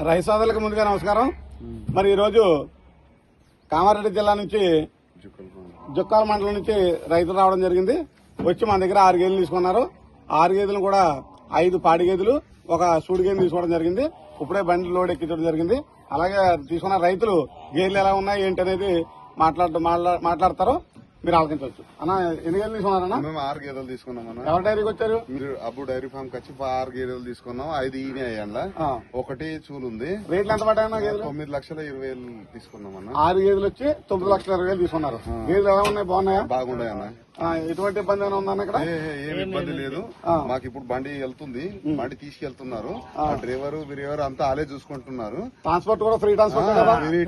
రైసాదులకు ముందుగా నమస్కారం. మరి ఈరోజు కామారెడ్డి జిల్లా నుంచి జుక్కాల మండలం నుంచి రైతులు రావడం జరిగింది. వచ్చి మన దగ్గర ఆరు గేదెలు తీసుకున్నారు. ఆరు గేదెలు కూడా ఐదు పాడి గేదెలు ఒక సూడి గేదెలు తీసుకోవడం జరిగింది. ఇప్పుడే బండి లోడ్ ఎక్కించడం జరిగింది. అలాగే తీసుకున్న రైతులు గేదెలు ఎలా ఉన్నాయి ఏంటి అనేది మాట్లాడు మాట్లా- మాట్లాడతారు. మీరు ఆలోచించవచ్చు అన్న ఎన్ని గేదెలు తీసుకున్నారన్న? మేము ఆరు గేదెలు తీసుకున్నాం అన్న ఎవరి డైరీకి వచ్చారు మీరు అబ్బు డైరీ ఫామ్ వచ్చి ఆరు గేదెలు తీసుకున్నాం. ఐదు ఈనే అయ్యండ్ల ఆ. ఒకటి చూలు ఉంది రేట్లు ఎంత గేదెలు? తొమ్మిది లక్షల ఇరవై వేలు తీసుకున్నాం అన్న ఆరు గేదెలు వచ్చి తొమ్మిది లక్షల ఇరవై వేలు తీసుకున్నారు. గేదెలు ఎలా ఉన్నాయి? బాగున్నాయా? బాగుండే అన్న ఆ, ఎటువంటి ఇబ్బంది ఉందన్న ఇక్కడ? ఏ- ఏ- ఏం ఇబ్బంది లేదు. మాకు ఇప్పుడు బండి వెళ్తుంది. బండి తీసుకెళ్తున్నారు. ఆ. డ్రైవర్ వీరెవరు అంతా ఆలే చూసుకుంటున్నారు. ట్రాన్స్పోర్ట్ కూడా ఫ్రీ ట్రాన్స్పోర్ట్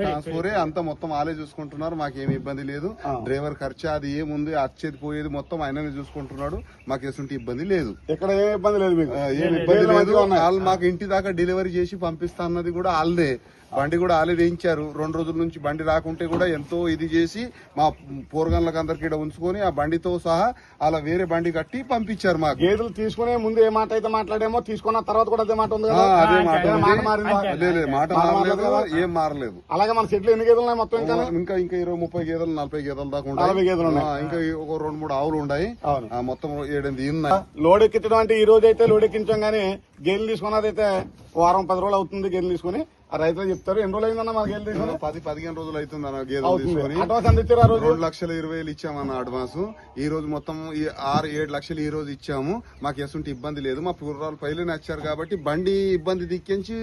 ట్రాన్స్ఫోరే అంతా మొత్తం ఆలే చూసుకుంటున్నారు. మాకేమి ఇబ్బంది లేదు. డ్రైవర్ ఖర్చు అది ఏముంది వచ్చేది పోయేది మొత్తం ఆయననే చూసుకుంటున్నాడు. మాకు ఎటువంటి ఇబ్బంది లేదు. ఇక్కడ ఏ ఇబ్బంది లేదు మీకు? ఏం ఇబ్బంది లేదు. వాళ్ళు మాకు ఇంటి దాకా డెలివరీ చేసి పంపిస్తా అన్నది కూడా వాళ్ళదే. బండి కూడా వాళ్ళే వేయించారు. రెండు రోజుల నుంచి బండి రాకుంటే కూడా ఎంతో ఇది చేసి మా పోరగన్లకు అందరికి ఇక్కడ ఉంచుకొని ఆ బండితో సహా అలా వేరే బండి కట్టి పంపించారు మాకు. గేదెలు తీసుకునే ముందు ఏ మాట అయితే మాట్లాడేమో తీసుకున్న తర్వాత కూడా అదే మాట ఉంది ఆ, కదా అదే మాట మారిందా? లేదు, మారలేదు ఏం మారలేదు. అలాగే మన చెట్లు ఎన్ని గేదెలు ఉన్నాయి మొత్తం ఇంకా? ఇంకా ఇంకా ఇరవై ముప్పై గేదెలు నలభై గేదెలు దాకా నలభై గేదెలు ఉన్నాయి. ఉన్నాయి. ఆ, ఇంకా ఒక రెండు మూడు ఆవులు ఉన్నాయి. అవును. ఆ, మొత్తం ఏడెనిమిది ఉన్నాయి. లోడ్ ఎక్కించడం అంటే ఈ రోజు అయితే లోడ్ ఎక్కించాం గానీ గేదెలు తీసుకున్నది అయితే వారం పది రోజులు అవుతుంది గేదెలు తీసుకుని. ఆ రైతులు చెప్తారు ఎన్ని రోజులు అయిందన్న గేదెలు తీసుకుని పది పదిహేను రోజులు అవుతుంది అన్న గేదెలు తీసుకొని అడ్వాన్స్ ఎంత ఇచ్చారు ఆ రోజు? రెండు లక్షల ఇరవై వేలు ఇచ్చామన్న అడ్వాన్స్. ఈ రోజు మొత్తం ఈ ఆరు ఏడు లక్షలు ఈ రోజు ఇచ్చాము. మాకు ఎసుంటి ఇబ్బంది లేదు. మా పూర్వాలు పైలనే వచ్చారు కాబట్టి బండి ఇబ్బంది దిక్కించి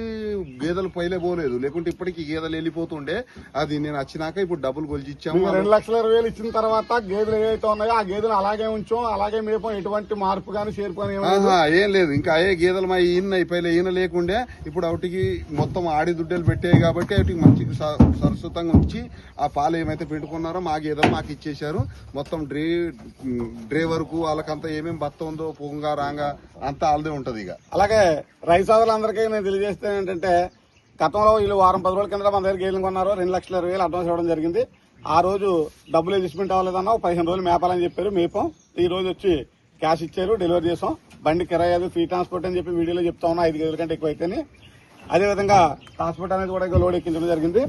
గేదెలు పైలే పోలేదు. లేకుంటే ఇప్పటికి గేదెలు వెళ్ళిపోతుండే. అది నేను వచ్చినాక ఇప్పుడు డబ్బులు కొలిచి ఇచ్చాము. మీకు రెండు లక్షల ఇరవై వేలు ఇచ్చిన తర్వాత గేదెలు ఏవైతే ఉన్నాయో ఆ గేదెలు అలాగే ఉంచాం అలాగే మేపం. ఎటువంటి మార్పు కానీ చేర్పు కానీ ఏమీ లేదు. ఆహా, ఏం లేదు. ఇంకా అయ్యే గేదెలు మా ఈయన అయిపోయి ఈయన లేకుండే. ఇప్పుడు వాటికి మొత్తం ఆడి దుడ్డలు పెట్టాయి కాబట్టి వాటికి మంచి స- సరస్వతంగా ఉంచి ఆ పాలు ఏమైతే పెట్టుకున్నారో మాకు ఏదో మాకు ఇచ్చేశారు. మొత్తం డ్రే డ్రైవర్కు వాళ్ళకంతా ఏమేమి బత్త ఉందో పొంగ రాంగ అంతా వాళ్ళదే ఉంటుంది ఇక. అలాగే రైస్ సోదరులందరికీ నేను తెలియజేస్తే ఏంటంటే గతంలో వీళ్ళు వారం పది రోజుల కింద మన దగ్గర గేలు కొన్నారు. రెండు లక్షల ఇరవై వేలు అడ్వాన్స్ ఇవ్వడం జరిగింది. ఆ రోజు డబ్బులు అడ్జస్ట్మెంట్ అవ్వలేదన్న ఒక పదిహేను రోజులు మేపాలని చెప్పారు. మేపాం. ఈ రోజు వచ్చి క్యాష్ ఇచ్చారు డెలివరీ చేసాం. బండి కిరాయి ఫ్రీ ట్రాన్స్పోర్ట్ అని చెప్పి వీడియోలో చెప్తా ఉన్నా ఐదు గదుల కంటే ఎక్కువ అయితేనే అదేవిధంగా ట్రాన్స్పోర్ట్ అనేది కూడా ఇంకా లోడ్ ఎక్కించడం జరిగింది.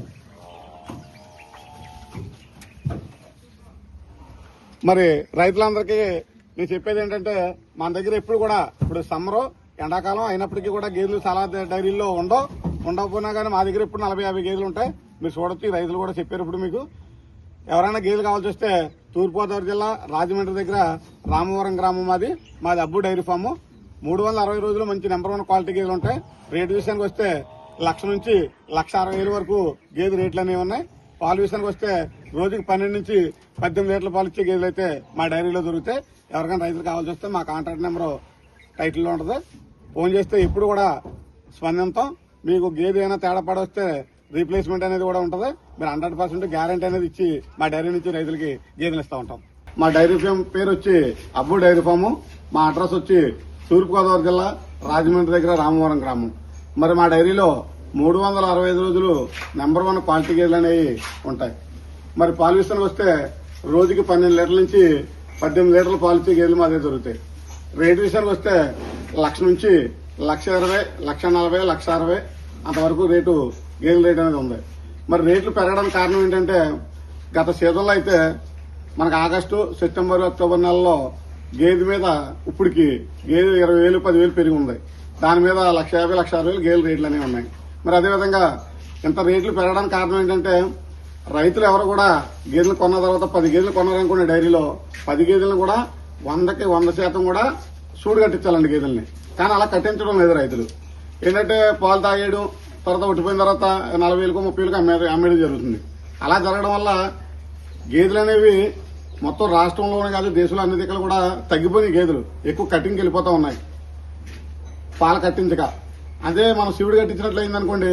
మరి రైతులందరికీ నేను చెప్పేది ఏంటంటే మన దగ్గర ఎప్పుడు కూడా ఇప్పుడు సమ్మరు ఎండాకాలం అయినప్పటికీ కూడా గేదెలు చాలా డైరీల్లో ఉండవు ఉండకపోయినా కానీ మా దగ్గర ఇప్పుడు నలభై యాభై గేదెలు ఉంటాయి. మీరు చూడొచ్చు రైతులు కూడా చెప్పారు ఇప్పుడు మీకు. ఎవరైనా గేదెలు కావాల్సి వస్తే తూర్పుగోదావరి జిల్లా రాజమండ్రి దగ్గర రామవరం గ్రామం మాది. మాది అబ్బు డైరీ ఫామ్. మూడు వందల అరవై రోజులు మంచి నెంబర్ వన్ క్వాలిటీ గేదెలు ఉంటాయి. రేటు విషయానికి వస్తే లక్ష నుంచి లక్ష అరవై వేలు వరకు గేదె రేట్లు అనేవి ఉన్నాయి. పాలు విషయానికి వస్తే రోజుకి పన్నెండు నుంచి పద్దెనిమిది లీటర్ల పాలు ఇచ్చే గేదెలు అయితే మా డైరీలో దొరుకుతాయి. ఎవరికైనా రైతులు కావాల్సి వస్తే మా కాంటాక్ట్ నెంబరు టైటిల్లో ఉంటుంది. ఫోన్ చేస్తే ఎప్పుడు కూడా స్పందిస్తాం మీకు గేదె అయినా తేడా పడొస్తే రీప్లేస్మెంట్ అనేది కూడా ఉంటుంది. మీరు హండ్రెడ్ పర్సెంట్ గ్యారంటీ అనేది ఇచ్చి మా డైరీ నుంచి రైతులకి గేదెలు ఇస్తూ ఉంటాం. మా డైరీ ఫామ్ పేరు వచ్చి అబ్బు డైరీ ఫాము. మా అడ్రస్ వచ్చి తూర్పుగోదావరి జిల్లా రాజమండ్రి దగ్గర రామవరం గ్రామం. మరి మా డైరీలో మూడు వందల అరవై ఐదు రోజులు నెంబర్ వన్ క్వాలిటీ గేదెలు అనేవి ఉంటాయి. మరి పాలు విషయానికి వస్తే రోజుకి పన్నెండు లీటర్ల నుంచి పద్దెనిమిది లీటర్ల పాలు ఇచ్చే గేదెలు మా దగ్గర దొరుకుతాయి. రేటు విషయానికి వస్తే లక్ష నుంచి లక్ష ఇరవై లక్ష నలభై లక్ష అరవై అంతవరకు రేటు గేదెల రేటు అనేది ఉంది. మరి రేట్లు పెరగడానికి కారణం ఏంటంటే గత సీజన్లో అయితే మనకు ఆగస్టు సెప్టెంబర్ అక్టోబర్ నెలలో గేదె మీద ఇప్పటికి గేదె ఇరవై వేలు పదివేలు పెరిగి ఉంది. దాని మీద లక్ష యాభై లక్ష అరవై వేలు గేదెల రేట్లు అనేవి ఉన్నాయి. మరి అదేవిధంగా ఇంత రేట్లు పెరగడానికి కారణం ఏంటంటే రైతులు ఎవరు కూడా గేదెలు కొన్న తర్వాత పది గేదెలు కొన్నారనుకున్న డైరీలో పది గేదెలను కూడా వందకి వంద శాతం కూడా సూడు కట్టించాలండి గేదెల్ని. కానీ అలా కట్టించడం లేదు రైతులు. ఏంటంటే పాలు తాగేయడం తర్వాత ఉట్టిపోయిన తర్వాత నలభై వేలకు ముప్పై వేలకు అమ్మే అమ్మేయడం జరుగుతుంది. అలా జరగడం వల్ల గేదెలు అనేవి మొత్తం రాష్ట్రంలోనే కాదు దేశంలో అన్ని దిక్కులు కూడా తగ్గిపోయిన గేదెలు. ఎక్కువ కటింగ్కి వెళ్ళిపోతా ఉన్నాయి. పాలు కట్టించక. అదే మనం శివుడు కట్టించినట్లు అయిందనుకోండి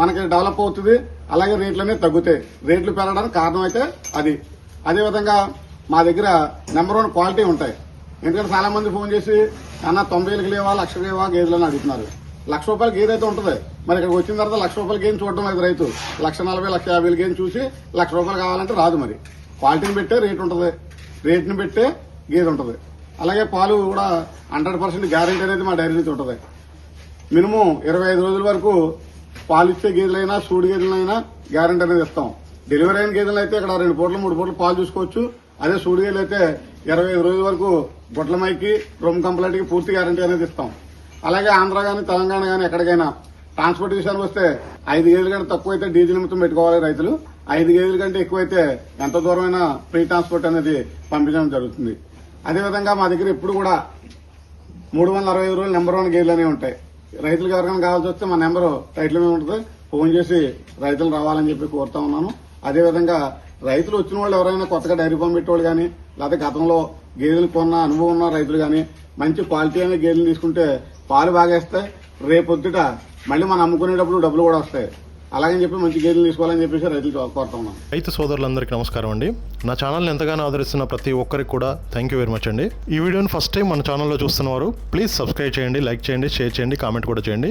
మనకి డెవలప్ అవుతుంది అలాగే రేట్లు అనేవి తగ్గుతాయి. రేట్లు పెరగడానికి కారణం అయితే అది. అదేవిధంగా మా దగ్గర నెంబర్ వన్ క్వాలిటీ ఉంటాయి. ఎందుకంటే చాలా మంది ఫోన్ చేసి అన్న తొంభై వేలకి లేవా లక్ష లేవా? గేదెలు అని అడుగుతున్నారు. లక్ష రూపాయల గేదె అయితే ఉంటుంది. మరి ఇక్కడికి వచ్చిన తర్వాత లక్ష రూపాయల గేమ్ చూడడం లేదు రైతు. లక్ష నలభై లక్ష యాభై గేమ్ చూసి లక్ష రూపాయలు కావాలంటే రాదు మరి. క్వాలిటీని పెట్టే రేట్ ఉంటుంది. రేట్ని పెట్టే గేదె ఉంటుంది. అలాగే పాలు కూడా హండ్రెడ్ పర్సెంట్ గ్యారెంటీ అనేది మా డైరీ నుంచి ఉంటుంది. మినిమం ఇరవై ఐదు రోజుల వరకు పాలు ఇచ్చే గేదెలైనా సూడి గేదెలైనా గ్యారంటీ అనేది ఇస్తాం. డెలివరీ అయిన గేదెలు అయితే ఇక్కడ రెండు పూటలు మూడు పూటలు పాలు చూసుకోవచ్చు. అదే సూడి గేదెలు అయితే ఇరవై ఐదు రోజుల వరకు గుడ్ల మైకి రూమ్ కంప్లైంట్కి పూర్తి గ్యారంటీ అనేది ఇస్తాం. అలాగే ఆంధ్ర కానీ తెలంగాణ కానీ ఎక్కడికైనా ట్రాన్స్పోర్ట్ విషయానికి వస్తే ఐదు గేదెలు కానీ తక్కువ అయితే డీజిల్ నిమిత్తం పెట్టుకోవాలి రైతులు. ఐదు గేదెల కంటే ఎక్కువైతే ఎంత దూరమైనా ఫ్రీ ట్రాన్స్పోర్ట్ అనేది పంపించడం జరుగుతుంది. అదేవిధంగా మా దగ్గర ఎప్పుడు కూడా మూడు వందల అరవై ఐదు రోజులు నెంబర్ వన్ గేర్లు అనేవి ఉంటాయి. రైతులకు ఎవరికైనా కావాల్సి వస్తే మా నెంబర్ టైటిల్ మీద ఉంటుంది. ఫోన్ చేసి రైతులు రావాలని చెప్పి కోరుతా ఉన్నాను. అదేవిధంగా రైతులు వచ్చిన వాళ్ళు ఎవరైనా కొత్తగా డైరీ ఫామ్ పెట్టేవాళ్ళు కానీ లేకపోతే గతంలో గేదెలు కొన్న అనుభవం ఉన్న రైతులు కానీ మంచి క్వాలిటీ అనే గేదెలు తీసుకుంటే పాలు బాగా ఇస్తాయి రేపొద్దుట మళ్ళీ మనం అమ్ముకునేటప్పుడు డబ్బులు కూడా వస్తాయి. అలాగని చెప్పి మంచి గేదెలు తీసుకోవాలని చెప్పేసి రైతులు కోరుతున్నాం రైతు సోదరులందరికీ నమస్కారం అండి. నా ఛానల్ని ఎంతగానో ఆదరిస్తున్న ప్రతి ఒక్కరికి కూడా థ్యాంక్ యూ వెరీ మచ్ అండి. ఈ వీడియోని ఫస్ట్ టైం మన ఛానల్లో చూస్తున్నవారు ప్లీజ్ సబ్స్క్రైబ్ చేయండి లైక్ చేయండి షేర్ చేయండి కామెంట్ కూడా చేయండి.